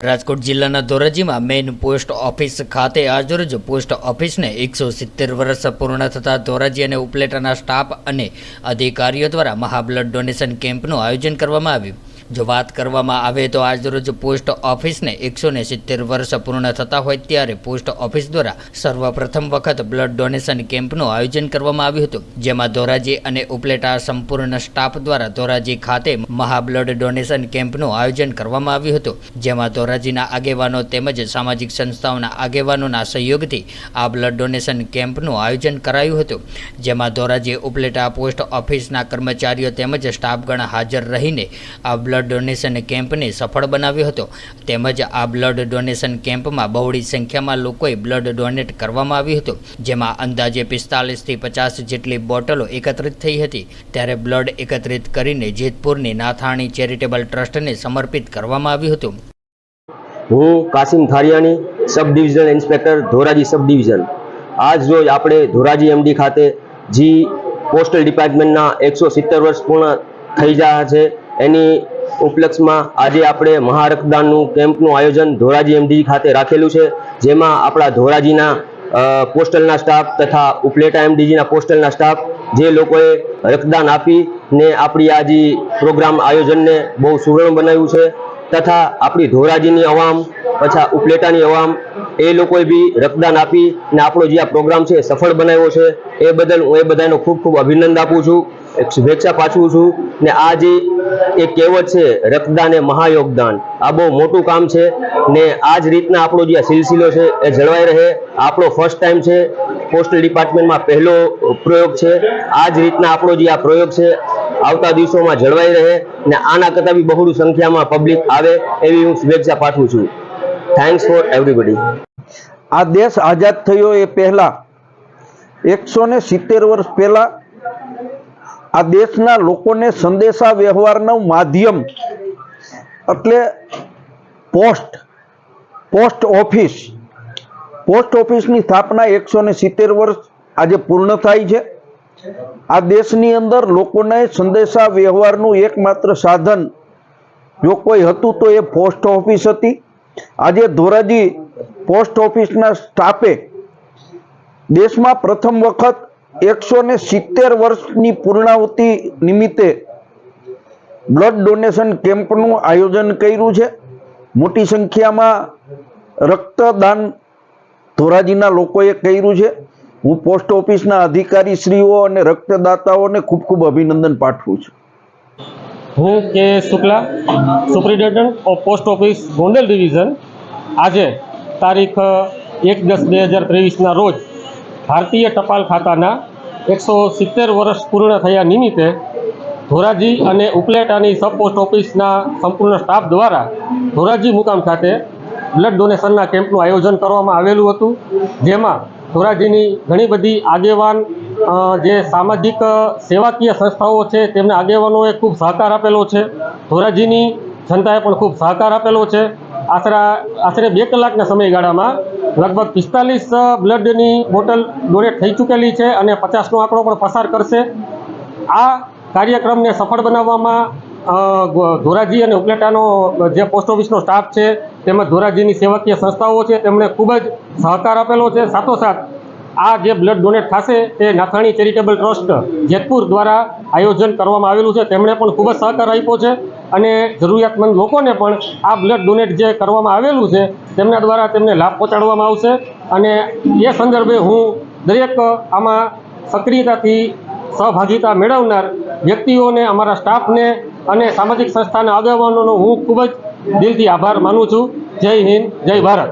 રાજકોટ જિલ્લાના ધોરાજીમાં main post office ખાતે આજરોજ પોસ્ટ ઓફિસને એકસો સિત્તેર વર્ષ પૂર્ણ થતા ધોરાજી અને ઉપલેટાના સ્ટાફ અને અધિકારીઓ દ્વારા મહાબ્લડ ડોનેશન કેમ્પનું આયોજન કરવામાં આવ્યું. જો વાત કરવામાં આવે તો આજરોજ પોસ્ટ ઓફિસને એકસો ને સિત્તેર વર્ષ પૂર્ણ થતા હોય ત્યારે પોસ્ટ ઓફિસ દ્વારા સર્વપ્રથમ વખત બ્લડ ડોનેશન કેમ્પનું આયોજન કરવામાં આવ્યું હતું, જેમાં ધોરાજી અને ઉપલેટા સંપૂર્ણ સ્ટાફ દ્વારા ધોરાજી ખાતે મહાબ્લડ ડોનેશન કેમ્પનું આયોજન કરવામાં આવ્યું હતું, જેમાં ધોરાજીના આગેવાનો તેમજ સામાજિક સંસ્થાઓના આગેવાનોના સહયોગથી આ બ્લડ ડોનેશન કેમ્પનું આયોજન કરાયું હતું, જેમાં ધોરાજી ઉપલેટા પોસ્ટ ઓફિસના કર્મચારીઓ તેમજ સ્ટાફગણ હાજર રહીને આ બ્લડ ડોનેશન કેમ્પને સફળ બનાવ્યો હતો. તેમજ આ બ્લડ ડોનેશન કેમ્પમાં બહોળી સંખ્યામાં લોકોએ બ્લડ ડોનેટ કરવામાં આવ્યું હતું. જેમાં અંદાજે પિસ્તાલીસથી પચાસ જેટલી બોટલો એકત્રિત થઈ હતી. ત્યારે બ્લડ એકત્રિત કરીને જેતપુરની નાથાણી ચેરિટેબલ ટ્રસ્ટને સમર્પિત કરવામાં આવ્યું હતું. હું Kasim Thariyani sub divisional inspector, Dhoraji sub division આજ રોજ આપણે ધોરાજી એમડી ખાતે જી પોસ્ટલ ડિપાર્ટમેન્ટના એકસો સિત્તેર વર્ષ પૂર્ણ થઈ રહ્યા છે. એની ઉપલક્ષમાં આજે આપણે મહારક્તદાનનું કેમ્પનું આયોજન ધોરાજી એમડી ખાતે રાખેલું છે, જેમાં આપણા ધોરાજીના પોસ્ટલના સ્ટાફ તથા ઉપલેટા એમડીજીના પોસ્ટલના સ્ટાફ જે લોકોએ રક્તદાન આપી ને આપણી આ જે પ્રોગ્રામ આયોજનને બહુ સુવર્ણ બનાવ્યું છે, તથા આપણી ધોરાજીની અવામ, પછા ઉપલેટાની અવામ એ લોકોએ બી રક્તદાન આપી અને આપણો જે આ પ્રોગ્રામ છે સફળ બનાવ્યો છે. એ બદલ હું એ બધાનો ખૂબ ખૂબ અભિનંદન આપું છું. શુભેચ્છા પાછું છું ને આ જે એક કહેવત છે, રક્તદાન એ મહાયોગદાન. આ બહુ મોટું કામ છે ને આ જ રીતના આપણો જે આ સિલસિલો છે એ જળવાઈ રહે. આપણો ફર્સ્ટ ટાઈમ છે પોસ્ટલ ડિપાર્ટમેન્ટમાં પહેલો પ્રયોગ છે. આ જ રીતના આપણો જે આ પ્રયોગ છે, આવતા દિવસોમાં જળવાઈ રહે ને આના કરતાં બી બહોળી સંખ્યામાં પબ્લિક આવે એવી હું શુભેચ્છા પાઠવું છું. થેન્ક્સ ફોર એવરીબડી આ દેશ આઝાદ થયો એ પહેલા, એકસો ને સિત્તેર વર્ષ પહેલા આ દેશના લોકોને સંદેશા વ્યવહારનું માધ્યમ એટલે પોસ્ટ પોસ્ટ ઓફિસ. પોસ્ટ ઓફિસની સ્થાપના એકસો ને સિત્તેર વર્ષ આજે પૂર્ણ થાય છે. આ દેશની અંદર લોકોને સંદેશા વ્યવહારનું એકમાત્ર સાધન, જો કોઈ હતું તો એ પોસ્ટ ઓફિસ હતી. આજે ધોરાજી પોસ્ટ ઓફિસના સ્ટાફે દેશમાં પ્રથમ વખત એકસો ને સિત્તેર વર્ષની પૂર્ણાહુતિ નિમિત્તે બ્લડ ડોનેશન કેમ્પનું આયોજન કર્યું છે. મોટી સંખ્યામાં રક્તદાન ધોરાજીના લોકોએ કર્યું છે. હું પોસ્ટ ઓફિસના અધિકારીશ્રીઓ અને રક્તદાતાઓને ખૂબ ખૂબ અભિનંદન પાઠવું છું. હું K Shukla, superintendent of post office Gondal division. આજે તારીખ, એક દસ બે હજાર ત્રેવીસના રોજ ભારતીય ટપાલ ખાતાના એકસો સિત્તેર વર્ષ પૂર્ણ થયા નિમિત્તે ધોરાજી અને ઉપલેટાની સબ પોસ્ટ ઓફિસના સંપૂર્ણ સ્ટાફ દ્વારા ધોરાજી મુકામ ખાતે બ્લડ ડોનેશનના કેમ્પનું આયોજન કરવામાં આવેલું હતું, જેમાં ધોરાજીની ઘણી બધી આગેવાન જે સામાજિક સેવાકીય સંસ્થાઓ છે, તેમને આગેવાનોએ ખૂબ સહકાર આપેલો છે. ધોરાજીની જનતાએ પણ ખૂબ સહકાર આપેલો છે. આશરા આશરે બે કલાકના સમયગાળામાં લગભગ પિસ્તાલીસ બ્લડની બોટલ ડોનેટ થઈ ચૂકેલી છે અને પચાસનો આંકડો પણ પસાર કરશે. આ કાર્યક્રમને સફળ બનાવવામાં ધોરાજી અને ઉપલેટાનો જે પોસ્ટ ઓફિસનો સ્ટાફ છે, તેમજ ધોરાજીની સેવાકીય સંસ્થાઓ છે, તેમણે ખૂબ જ સહકાર આપેલો છે. સાથોસાથ આ જે બ્લડ ડોનેટ થશે તે નાથાણી ચેરિટેબલ ટ્રસ્ટ જેતપુર દ્વારા આયોજન કરવામાં આવેલું છે. તેમણે પણ ખૂબ જ સહકાર આપ્યો છે અને જરૂરિયાતમંદ લોકોને પણ આ બ્લડ ડોનેટ જે કરવામાં આવેલું છે તેમના દ્વારા તેમને લાભ પહોંચાડવામાં આવશે અને એ સંદર્ભે હું દરેક આમાં સક્રિયતાથી સહભાગિતા મેળવનાર વ્યક્તિઓને, અમારા સ્ટાફને અને સામાજિક સંસ્થાના આગેવાનોનો હું ખૂબ જ દિલથી આભાર માનું છું. જય હિન્દ, જય ભારત.